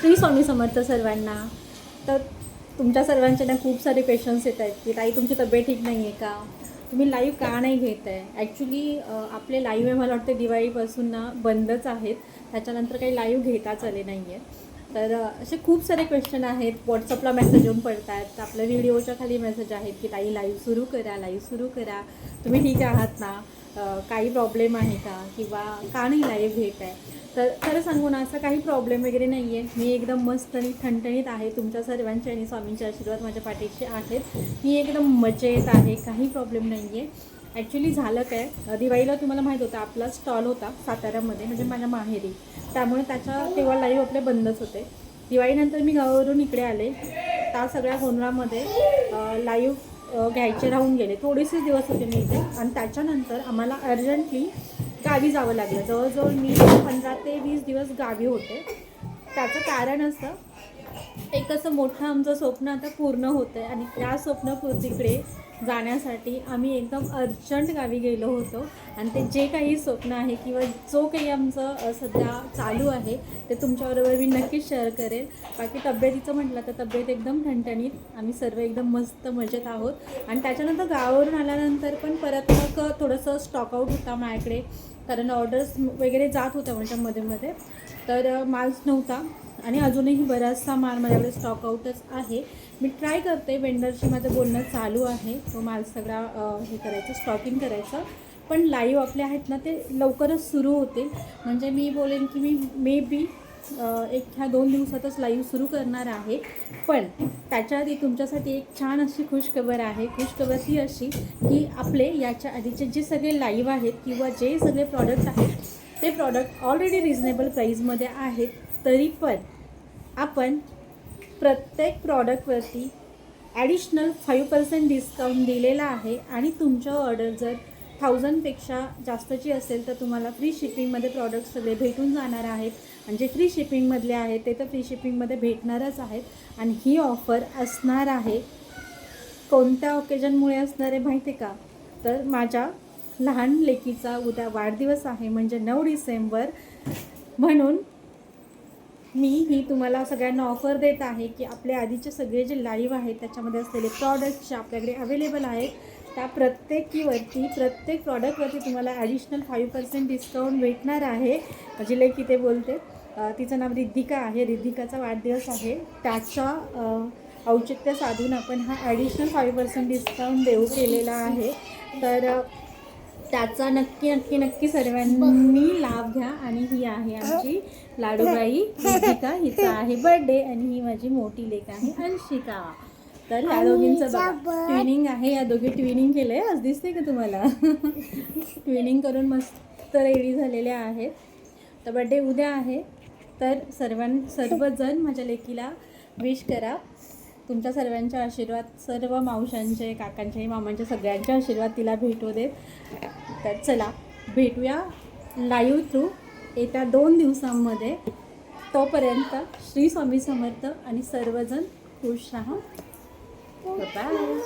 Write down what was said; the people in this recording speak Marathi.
श्री स्वामी समर्थ सर्वांना. तर तुमच्या सर्वांचे ना खूप सारे पेशन्स येत आहेत की ताई तुमची तब्येत ठीक नाही आहे का? तुम्ही लाईव्ह का नाही घेत आहे? ॲक्च्युली आपले लाईव्ह आहे मला वाटते दिवाळीपासून ना बंदच आहेत. त्याच्यानंतर काही लाईव्ह घेताच आले नाही आहे तर असे खूप सारे क्वेश्चन आहेत. व्हॉट्सअपला मेसेज येऊन पडत आहेत आपल्या व्हिडिओच्या खाली मेसेज आहेत की ताई लाईव्ह सुरू करा लाईव्ह सुरू करा. तुम्ही ठीक आहात ना? काही प्रॉब्लेम आहे का? किंवा का नाही लाईव्ह घेत आहे तर खरं सांगू ना असं काही प्रॉब्लेम वगैरे नाही आहे मी एकदम मस्त आणि ठणठणीत आहे. तुमच्या सर्वांचे आणि स्वामींचे आशीर्वाद माझ्या पाठीशी आहेत. मी एकदम मजेत आहे. काही प्रॉब्लेम नाही आहे ॲक्च्युली झालं काय? दिवाळीला तुम्हाला माहीत होतं आपला स्टॉल होता साताऱ्यामध्ये म्हणजे माझ्या माहेरी. त्यामुळे त्याच्या तेव्हा लाईव्ह आपले बंदच होते. दिवाळीनंतर मी गावावरून इकडे आले. त्या सगळ्या गोंधळामध्ये लाईव्ह घ्यायचे राहून गेले. थोडेसेच दिवस होते मी इथे. आणि त्याच्यानंतर आम्हाला अर्जंटली गावी जावं लागलं. जवळजवळ मी पंधरा ते वीस दिवस गावी होते. त्याचं कारण असं एक असं मोठं आमचं स्वप्न आता पूर्ण होतं आहे आणि त्या स्वप्नपूर्तीकडे जाण्यासाठी आम्ही एकदम अर्जंट गावी गेलो होतो. आणि ते जे काही स्वप्न आहे किंवा जो काही आमचं सध्या चालू आहे ते तुमच्याबरोबर मी नक्कीच शेअर करेल. बाकी तब्येतीचं म्हटलं तर तब्येत एकदम ठणठणीत. आम्ही सर्व एकदम मस्त मजेत आहोत. आणि त्याच्यानंतर गावावरून आल्यानंतर पण परत मग थोडंसं स्टॉकआउट होता माझ्याकडे. कारण ऑर्डर्स वगैरे जात होत्या म्हणजे मध्ये. मध्ये तर माल नव्हता. आणि अजूनही बराचसा माल माझ्याकडे स्टॉक आउटच आहे. मी ट्राय करते वेंडरशी माझं बोलणं चालू आहे. तो माल सगळा हे करायचं स्टॉकिंग करायचं. पण लाईव्ह आपले आहेत ना ते लवकरच सुरू होतील. म्हणजे मी बोलेन की मी मे बी एक ह्या दोन दिवसातच लाईव्ह सुरू करणार आहे. पण त्याच्या आधी तुमच्यासाठी एक छान अशी खुशखबर आहे. खुशखबर ही अशी की आपले याच्या आधीचे जे सगळे लाईव्ह आहेत किंवा जे सगळे प्रॉडक्ट आहेत ते प्रॉडक्ट ऑलरेडी रिझनेबल प्राईजमध्ये आहेत. तरी पण आपण प्रत्येक प्रॉडक्टवरती ॲडिशनल फाईव्ह पर्सेंट डिस्काउंट दिलेला आहे आणि तुमच्या ऑर्डर जर थाउजंडपेक्षा जास्तची असेल तर तुम्हाला फ्री शिपिंगमध्ये प्रॉडक्ट सगळे भेटून जाणार आहेत. आणि जे फ्री शिपिंगमधले आहेत ते तर फ्री शिपिंगमध्ये भेटणारच आहेत. आणि ही ऑफर असणार आहे. कोणत्या ऑकेजनमुळे असणार आहे माहिती आहे का? तर माझ्या लहान लेकीचा उद्या वाढदिवस आहे म्हणजे नऊ डिसेंबर. म्हणून मी ही तुम्हाला सगळ्यांना ऑफर देत आहे की आपले आधीचे सगळे जे लाईव्ह आहेत त्याच्यामध्ये असलेले प्रॉडक्ट जे आपल्याकडे अवेलेबल आहेत त्या प्रत्येकीवरती प्रत्येक प्रॉडक्टवरती तुम्हाला ॲडिशनल फाईव्ह पर्सेंट डिस्काउंट भेटणार आहे. माझी लेकी ते बोलते. तिचं नाव रिद्धिका आहे. रिद्धिकाचा वाढदिवस आहे. त्याच्या औचित्य साधून आपण हा ॲडिशनल फाईव्ह पर्सेंट डिस्काउंट देऊ केलेला आहे. तर त्याचा नक्की नक्की नक्की सर्वांनी लाभ घ्या. आणि ही आहे आमची लाडूबाई. रितिका हिचा आहे बर्थडे आणि ही माझी मोठी लेक आहे अंशिका. तर ह्या दोघींचं ट्विनिंग आहे. या दोघी ट्विनिंग केलंय. आज दिसते का तुम्हाला? ट्विनिंग करून मस्त रेडी झालेल्या आहेत. तर बड्डे उद्या आहे. तर सर्वां सर्वजण माझ्या लेकीला विश करा. तुमच्या सर्वांचे आशीर्वाद सर्व मावशांचे काकांचे मामांचे सगळ्यांचे आशीर्वाद तिला भेटू देत. तर चला भेटूया लाईव्ह थ्रू येत्या दोन दिवसांमध्ये. तोपर्यंत श्री स्वामी समर्थ आणि सर्वजण खुश राहा. बाय